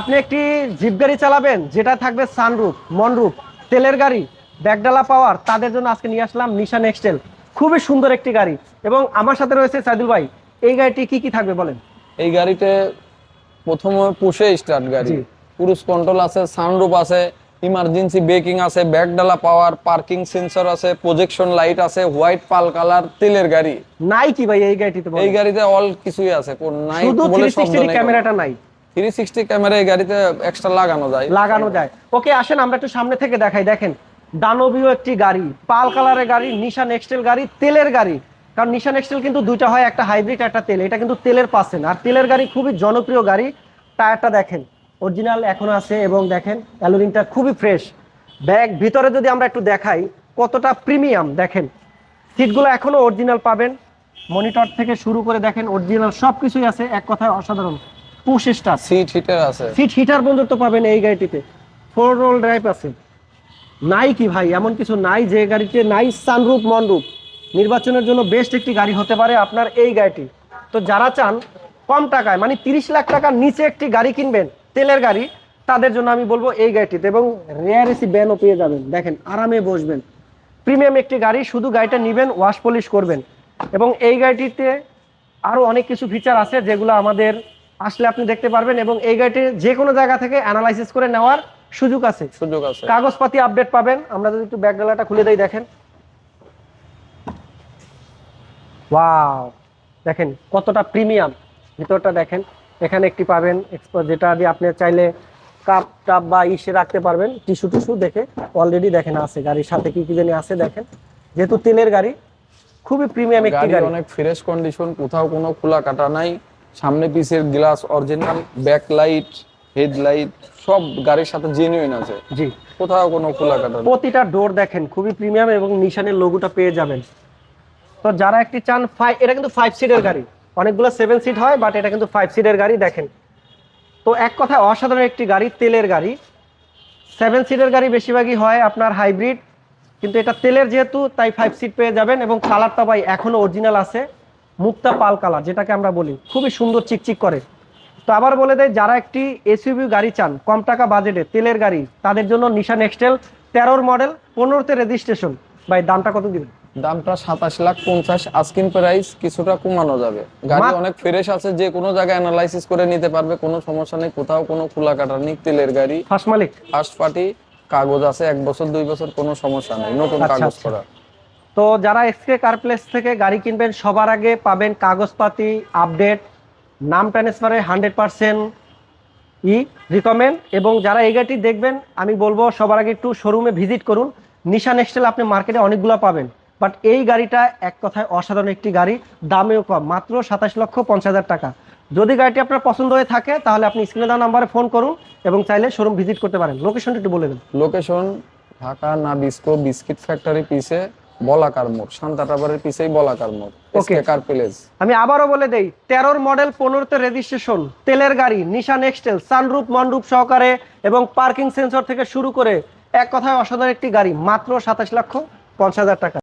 আপনি একটি জিপ গাড়ি চালাবেন যেটা থাকবে সানরুফ মনরুফ তেলের গাড়ি ব্যাকডালা পাওয়ার তাদের জন্য আজকে নিয়ে আসলাম নিশান এক্সটেল খুবই সুন্দর একটি গাড়ি। এবং আমার সাথে রয়েছে সাইদুল ভাই। এই গাড়িটি কি কি থাকবে বলেন? এই গাড়িতে প্রথমে পুষে স্টার্ট গাড়ি। পুরুষ কন্ট্রোল আছে সানরুফ আছে ইমার্জেন্সি ব্রেকিং আছে ব্যাকডালা পাওয়ার পার্কিং সেন্সর আছে প্রজেকশন লাইট আছে হোয়াইট পাল কালার তেলের গাড়ি। নাই কি ভাই এই গাড়িটিতে এই গাড়িতে অল কিছুই আছে। কোন নাই শুধু বলে থ্রি শব্দ সিক্সটি নেই ক্যামেরাটা নাই। থ্রি সিক্সটি ক্যামেরা এই গাড়িতে এক্সট্রা লাগানো যায়। লাগানো যায়। ওকে, আসেন, আমরা একটু সামনে থেকে দেখাই। দেখেন, দানবীয় একটি গাড়ি, পাল কালারের গাড়ি নিশান এক্সটেল গাড়ি, তেলের গাড়ি। কারণ নিশান এক্সটেল কিন্তু দুইটা হয়, একটা হাইব্রিড একটা তেল। এটা কিন্তু তেলের পার্সেন্ট আর তেলের গাড়ি খুবই জনপ্রিয় গাড়ি। টায়ারটা দেখেন অরিজিনাল এখনও আছে এবং দেখেন অ্যালুমিনটা খুবই ফ্রেশ ব্যাগ ভিতরে যদি আমরা একটু দেখাই, কতটা প্রিমিয়াম দেখেন। সিটগুলো এখনও অরিজিনাল পাবেন। মনিটর থেকে শুরু করে দেখেন অরিজিনাল সব কিছুই আছে। এক কথায় অসাধারণ। পুশ সিট হিটার আছে। সিট হিটার পর্যন্ত পাবেন এই গাড়িটিতে। ফোর রোল ড্রাইভ আছে। নাই কি ভাই এমন কিছু নাই যে গাড়িতে নাই সানরুপ মনরুপ নির্বাচনের জন্য বেস্ট একটি গাড়ি হতে পারে আপনার এই গাড়িটি। তো যারা চান কম টাকায় মানে তিরিশ লাখ টাকার নিচে একটি গাড়ি কিনবেন তেলের গাড়ি তাদের জন্য আমি বলব এই গাড়িটিতে এবং রেয়ার এসি ব্যানও পেয়ে যাবেন। দেখেন আরামে বসবেন। প্রিমিয়াম একটি গাড়ি শুধু গাড়িটা নেবেন ওয়াশ পলিশ করবেন। এবং এই গাড়িটিতে আরও অনেক কিছু ফিচার আছে যেগুলো আমাদের আসলে আপনি দেখতে পারবেন এবং এই গাড়িটি যে কোনো জায়গা থেকে অ্যানালাইসিস করে নেওয়ার সুযোগ আছে। সুযোগ আছে। কাগজপাতি আপডেট পাবেন। আমরা যদি একটু ব্যাকডালাটা খুলে দেই দেখেন। ওয়াও দেখেন কতটা প্রিমিয়াম ভিতরটা দেখেন এখানে একটি পাবেন যেটা দিয়ে আপনি চাইলে কাপ টাপ বা ইসে রাখতে পারবেন। টিস্যু টিস্যু দেখে অলরেডি দেখেন আছে। গাড়ির সাথে কি কি জানি আছে দেখেন। যেহেতু তেলের গাড়ি খুবই প্রিমিয়াম একটি গাড়ি অনেক ফ্রেশ কন্ডিশন কোথাও কোনো খোলা কাটা নাই। সামনে পিসের glass original back light headlight সব গাড়ির সাথে জেনুইন আছে। জি। কোথাও কোনো খোলা কাটা প্রতিটা ডোর দেখেন খুবই প্রিমিয়াম এবং নিশানের লোগোটা পেয়ে যাবেন। তো যারা একটি চান ফাইভ এটা কিন্তু ফাইভ সিটের গাড়ি। অনেকগুলো সেভেন সিট হয় বাট এটা কিন্তু ফাইভ সিটের গাড়ি দেখেন। তো এক কথায় অসাধারণ একটি গাড়ি তেলের গাড়ি। সেভেন সিটের গাড়ি বেশিরভাগই হয় আপনার হাইব্রিড কিন্তু এটা তেলের যেহেতু তাই ফাইভ সিট পেয়ে যাবেন এবং কালারটা ভাই এখনও অরিজিনাল আছে। মুক্তা পাল কালার যেটাকে আমরা বলি। খুবই সুন্দর চিকচিক করে। তো আবার বলে দেয় যারা একটি এসইউভি গাড়ি চান কম টাকা বাজেটে তেলের গাড়ি তাদের জন্য নিশান এক্সটেল তেরোর মডেল পনেরোতে রেজিস্ট্রেশন ভাই দামটা কত দিবেন? দামটা সাতাশ লাখ পঞ্চাশ আস্কিন প্রাইস কিছুটা কমানো যাবে। গাড়ি অনেক ফ্রেশ আছে যে কোনো জায়গায় অ্যানালাইসিস করে নিতে পারবে কোনো সমস্যা নেই। কোথাও কোনো খোলা কাটা নেই তেলের গাড়ি। ফার্স্ট মালিক। ফার্স্ট পার্টি কাগজ আছে এক বছর দুই বছর কোনো সমস্যা নেই নতুন আচ্ছা, কাগজ আচ্ছা। করা। তো যারা এসকে কার প্লেস থেকে গাড়ি কিনবেন, সবার আগে পাবেন কাগজপাতি আপডেট নাম ট্রান্সফারে হান্ড্রেড পার্সেন্ট ই রিকমেন্ড এবং যারা এই গাড়িটি দেখবেন, আমি বলব সবার আগে একটু শোরুমে ভিজিট করুন। নিশান এক্সটেল আপনি মার্কেটে অনেকগুলো পাবেন। বাট এই গাড়িটা এক কথায় অসাধারণ একটি গাড়ি, দামেও কম, মাত্র সাতাশ লক্ষ পঞ্চাশ হাজার টাকা। যদি গাড়িটি আপনার পছন্দ হয়ে থাকে, তাহলে আপনি স্ক্রিনে দেওয়া নাম্বারে ফোন করুন এবং চাইলে শোরুম ভিজিট করতে পারেন। লোকেশনটা একটু বলে দেন। Location Dhaka, Nabisco, biscuit factory পিছে বলাকার মোড় শান্তাটাবারের পিছেই বলাকার মোড়. ওকে কার প্লেস আমি আবারও বলে দেই তেরোর মডেল পনেরোতে রেজিস্ট্রেশন তেলের গাড়ি নিশান এক্সটেল সানরূপ মনরূপ সহকারে এবং পার্কিং সেন্সর থেকে শুরু করে এক কথায় অসাধারণ একটি গাড়ি মাত্র সাতাশ লক্ষ পঞ্চাশ হাজার টাকা